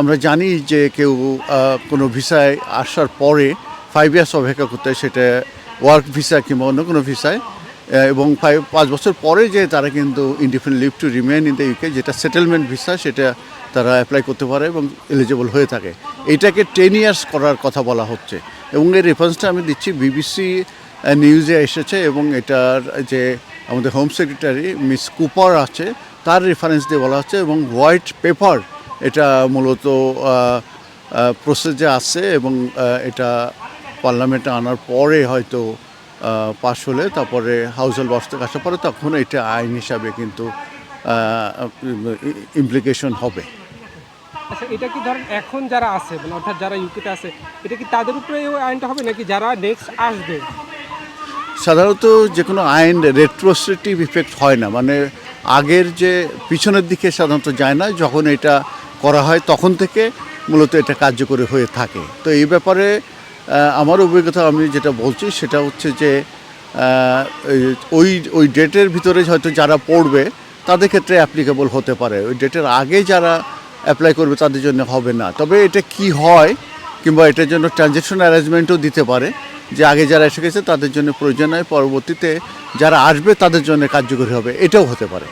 আমরা জানি যে কেউ কোনো ভিসায় আসার পরে ফাইভ ইয়ার্স অপেক্ষা করতে হয়, সেটা ওয়ার্ক ভিসা কিংবা অন্য কোনো ভিসায় এবং ফাইভ পাঁচ বছর পরে যে তারা কিন্তু independent leave to remain in the UK যেটা সেটেলমেন্ট ভিসা সেটা তারা অ্যাপ্লাই করতে পারে এবং এলিজিবল হয়ে থাকে। এইটাকে টেন ইয়ার্স করার কথা বলা হচ্ছে। এবং এই রেফারেন্সটা আমি দিচ্ছি বিবিসি নিউজে এসেছে এবং এটার যে আমাদের হোম সেক্রেটারি মিস কুপার আছে, তার রেফারেন্স দিয়ে বলা হচ্ছে এবং হোয়াইট পেপার এটা মূলত প্রসেসে আছে এবং এটা পার্লামেন্টে আনার পরে হয়তো পাশ হলে তারপরে হাউস হোল্ড বস থেকে আসার পরে তখন এটা আইন হিসাবে কিন্তু ইমপ্লিকেশন হবে। আচ্ছা এটা কি ধরেন এখন যারা আছে মানে অর্থাৎ যারা ইউকেতে আছে, এটা কি তাদের উপরে এই আইনটা হবে নাকি যারা নেক্সট আসবে? সাধারণত যে কোনো আইন রেট্রোস্ট্রেটিভ ইফেক্ট হয় না। মানে আগের যে পিছনের দিকে সাধারণত যায় না, যখন এটা করা হয় তখন থেকে মূলত এটা কার্যকরী হয়ে থাকে। তো এই ব্যাপারে আমার অভিজ্ঞতা আমি যেটা বলছি সেটা হচ্ছে যে ওই ওই ডেটের ভিতরে হয়তো যারা পড়বে তাদের ক্ষেত্রে অ্যাপ্লিকেবল হতে পারে। ওই ডেটের আগে যারা অ্যাপ্লাই করবে তাদের জন্য হবে না। তবে এটা কি হয় কিংবা এটার জন্য ট্রানজ্যাকশন অ্যারেঞ্জমেন্টও দিতে পারে। যে আগে যারা এসে গেছে তাদের জন্য প্রয়োজন হয় পরবর্তীতে যারা আসবে তাদের জন্য কার্যকরী হবে, এটাও হতে পারে।